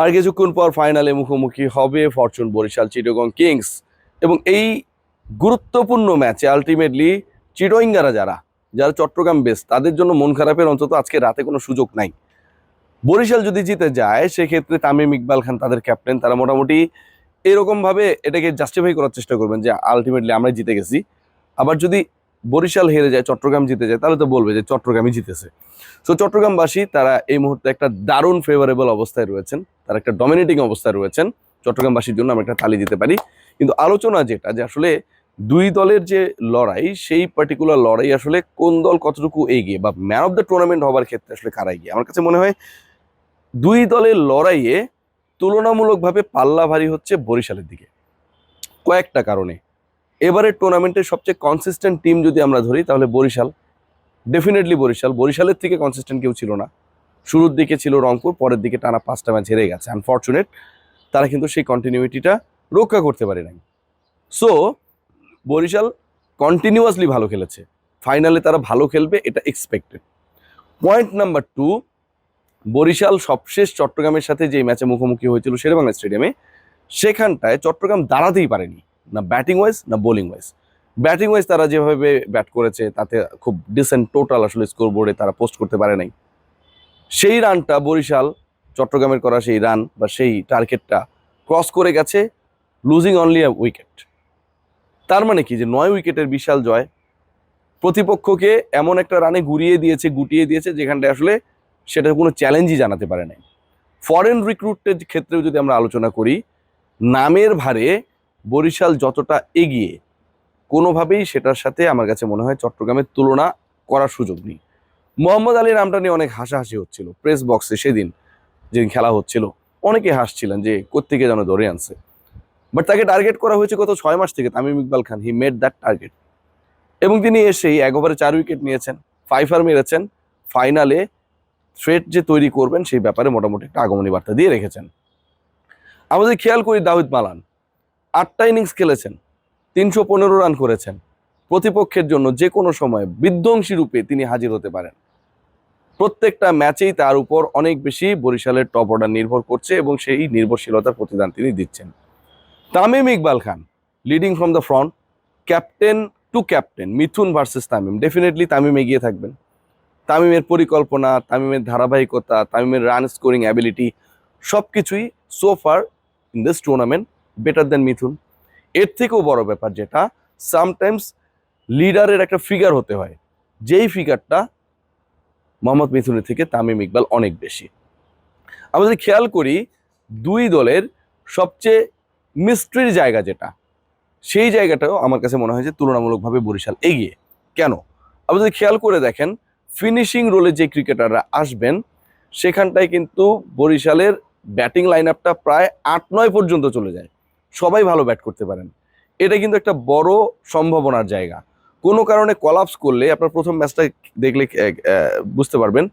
আর কিছুক্ষণ পর ফাইনালে মুখোমুখি হবে ফরচুন বরিশাল চিটগং কিংস। এবং এই গুরুত্বপূর্ণ ম্যাচে আলটিমেটলি চিটোইঙ্গারা যারা যারা চট্টগ্রাম বেস তাদের জন্য মন খারাপের অন্তত আজকে রাতে কোনো সুযোগ নাই। বরিশাল যদি জিতে যায়, সেক্ষেত্রে তামিম ইকবাল খান তাদের ক্যাপ্টেন তারা মোটামুটি এরকম ভাবে এটাকে জাস্টিফাই করার চেষ্টা করবেন যে আলটিমেটলি আমরা জিতে গেছি। আবার যদি বরিশাল হেরে যায়, চট্টগ্রাম জিতে যায়, তাহলে তো বলবে যে চট্টগ্রামই জিতেছে। সো চট্টগ্রামবাসী তারা এই মুহূর্তে একটা দারুণ ফেভারেবল অবস্থায় রয়েছেন, তারা একটা ডমিনেটিং অবস্থায় রয়েছেন, চট্টগ্রামবাসীর জন্য আমরা একটা তালি দিতে পারি। কিন্তু আলোচনা যেটা, যে আসলে দুই দলের যে লড়াই, সেই পার্টিকুলার লড়াই আসলে কোন দল কতটুকু এগিয়ে বা ম্যান অফ দ্য টুর্নামেন্ট হবার ক্ষেত্রে আসলে কারা এগিয়ে? আমার কাছে মনে হয় দুই দলের লড়াইয়ে তুলনামূলকভাবে পাল্লা ভারী হচ্ছে বরিশালের দিকে। কয়েকটা কারণে। এবারের টুর্নামেন্টের সবচেয়ে কনসিস্টেন্ট টিম যদি আমরা ধরি, তাহলে বরিশাল ডেফিনেটলি বরিশাল। বরিশালের থেকে কনসিস্টেন্ট কেউ ছিল না। শুরুর দিকে ছিল রংপুর, পরের দিকে টানা পাঁচটা ম্যাচ হেরে গেছে। আনফর্চুনেট তারা কিন্তু সেই কন্টিনিউটিটা রক্ষা করতে পারে নাই। সো বরিশাল কন্টিনিউয়াসলি ভালো খেলেছে। ফাইনালে তারা ভালো খেলবে, এটা expected point number two Barishal সবশেষ চট্টগ্রামের সাথে যে ম্যাচে মুখোমুখি হয়েছিল শেরেবাংলা স্টেডিয়ামে, সেখানটায় চট্টগ্রাম দাঁড়াতেই পারেনি। না ব্যাটিং ওয়াইজ না বোলিং ওয়াইজ ব্যাটিং ওয়াইজ তারা যেভাবে ব্যাট করেছে, তাতে খুব ডিসেন্ট টোটাল আসলে স্কোর বোর্ডে তারা পোস্ট করতে পারে নাই। সেই রানটা বরিশাল, চট্টগ্রামের করা সেই রান বা সেই টার্গেটটা ক্রস করে গেছে লুজিং অনলি আ উইকেট তার মানে কি? যে নয় উইকেটের বিশাল জয়। প্রতিপক্ষকে এমন একটা রানে ঘুরিয়ে দিয়েছে, গুটিয়ে দিয়েছে যেখানটা আসলে সেটা কোনো চ্যালেঞ্জই জানাতে পারে নাই। ফরেন রিক্রুটের ক্ষেত্রেও যদি আমরা আলোচনা করি, নামের ভারে বরিশাল যতটা এগিয়ে, কোনোভাবেই সেটার সাথে আমার কাছে মনে হয় চট্টগ্রামের তুলনা করার সুযোগ নেই। মোহাম্মদ আলীর নামটা নিয়ে অনেক হাসাহাসি হচ্ছিল প্রেস বক্সে সেদিন যেদিন খেলা হচ্ছিল, অনেকে হাসছিলেন যে কোত্থেকে যেন ধরে আনছে। বাট তাকে টার্গেট করা হয়েছে গত ছয় মাস থেকে Tamim Iqbal Khan he made that target এবং তিনি এসেই এক ওভারে চার উইকেট নিয়েছেন ফাইফার মেরেছেন ফাইনালে থ্রেট যে তৈরি করবেন সেই ব্যাপারে মোটামুটি একটা আগমনী বার্তা দিয়ে রেখেছেন। আমাদের খেয়াল করি দাউদ মালান আটটা ইনিংস খেলেছেন, তিনশো পনেরো রান করেছেন। প্রতিপক্ষের জন্য যে কোনো সময় বিধ্বংসী রূপে তিনি হাজির হতে পারেন। প্রত্যেকটা ম্যাচেই তার উপর অনেক বেশি বরিশালের টপ অর্ডার নির্ভর করছে এবং সেই নির্ভরশীলতার প্রতিদান তিনি দিচ্ছেন। Tamim Iqbal Khan leading from the front captain to captain Mithun versus Tamim. Definitely Tamim এগিয়ে থাকবেন। তামিমের পরিকল্পনা, তামিমের ধারাবাহিকতা, তামিমের রান স্কোরিং অ্যাবিলিটি সব কিছুই so far in this tournament better than Mithun এর থেকেও বড় ব্যাপার যেটা সামটাইমস লিডারের একটা ফিগার হতে হয়। যেই ফিগারটা মোহাম্মদ মিথুনের থেকে তামিম ইকবাল অনেক বেশি। আমরা যদি খেয়াল করি, দুই দলের সবচেয়ে মিস্ট্রির জায়গা যেটা, সেই জায়গাটাও আমার কাছে মনে হয় যে তুলনামূলকভাবে বরিশাল এগিয়ে। কেন? আপনি যদি খেয়াল করে দেখেন ফিনিশিং রোলে যে ক্রিকেটাররা আসবেন, সেখানটায় কিন্তু বরিশালের ব্যাটিং লাইন আপটা প্রায় আট নয় পর্যন্ত চলে যায়। সবাই ভালো ব্যাট করতে পারেন। এটা কিন্তু একটা বড় সম্ভাবনার জায়গা। কোনো কারণে কলাপস করলে আপনার প্রথম ম্যাচটা দেখলে বুঝতে পারবেন।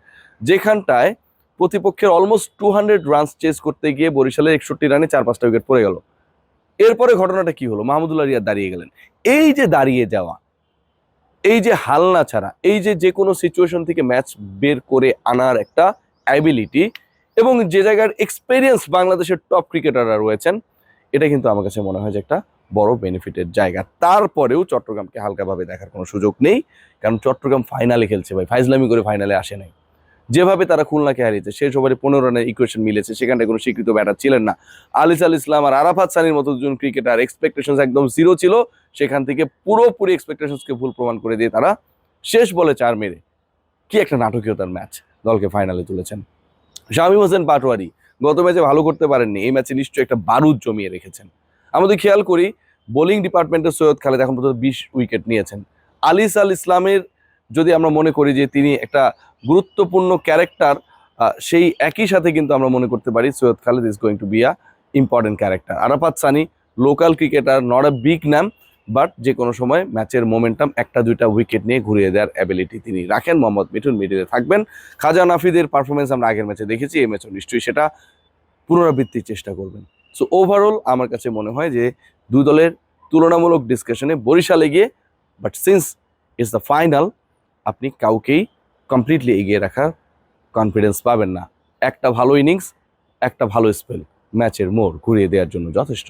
যেখানটায় প্রতিপক্ষের almost two hundred runs chase করতে গিয়ে বরিশালের একষট্টি রানে চার পাঁচটা উইকেট পড়ে গেল। এরপরে ঘটনাটা কি হলো? মাহমুদুল্লাহ রিয়াদ দাঁড়িয়ে গেলেন। এই যে দাঁড়িয়ে যাওয়া, এই যে হালনা ছাড়া, এই যে যে কোনো সিচুয়েশন থেকে ম্যাচ বের করে আনার একটা অ্যাবিলিটি এবং যে জায়গার এক্সপেরিয়েন্স বাংলাদেশের টপ ক্রিকেটাররা রয়েছেন এটা কিন্তু আমার কাছে মনে হয় যে একটা বড় বেনিফিটের জায়গা। তারপরেও চট্টগ্রামকে হালকাভাবে দেখার কোনো সুযোগ নেই, কারণ চট্টগ্রাম ফাইনালে খেলছে ভাই, ফাইজলামি করে ফাইনালে আসে নাই। যেভাবে তারা খুলনাকে হারিয়েছে, শেষ ওভারে পনেরো রানের ইকুয়েশন মিলেছে, সেখানটায় কোনো স্বীকৃত ব্যাটার ছিলেন না। আলিস আল ইসলাম আর আরাফাত সানির মতো দুজন ক্রিকেটার এক্সপেকটেশন একদম জিরো ছিল, সেখান থেকে পুরোপুরি এক্সপেকটেশনসকে ভুল প্রমাণ করে দিয়ে তারা শেষ বলে চার মেরে, কি একটা নাটকীয়তার ম্যাচ দলকে ফাইনালে তুলেছেন। শামীম হোসেন পাটোয়ারি গত ম্যাচে ভালো করতে পারেননি। এই ম্যাচে নিশ্চয়ই একটা বারুদ জমিয়ে রেখেছেন। আমাদের খেয়াল করি, বোলিং ডিপার্টমেন্টের সৈয়দ খালেদ এখন পর্যন্ত বিশ উইকেট নিয়েছেন। আলিস আল ইসলামের যদি আমরা মনে করি যে তিনি একটা গুরুত্বপূর্ণ ক্যারেক্টার সেই একই সাথে কিন্তু আমরা মনে করতে পারি Syed Khaled is going to be a important character Arafat Sunny local cricketer not a big নাম বাট যে কোনো সময় ম্যাচের মোমেন্টাম একটা দুইটা উইকেট নিয়ে ঘুরিয়ে দেওয়ার অ্যাবিলিটি তিনি রাখেন। মোহাম্মদ মিঠুন মিডিলে থাকবেন। খাজা নাফিদের পারফরমেন্স আমরা আগের ম্যাচে দেখেছি, এই ম্যাচও নিশ্চয়ই সেটা পুনরাবৃত্তির চেষ্টা করবেন। সো ওভারঅল আমার কাছে মনে হয় যে দুই দলের তুলনামূলক ডিসকাশনে বরিশালে গিয়ে but since is the final আপনি কাউকেই কমপ্লিটলি এগিয়ে রাখার কনফিডেন্স পাবেন না। একটা ভালো ইনিংস একটা ভালো স্পেল ম্যাচের মোড় ঘুরিয়ে দেওয়ার জন্য যথেষ্ট।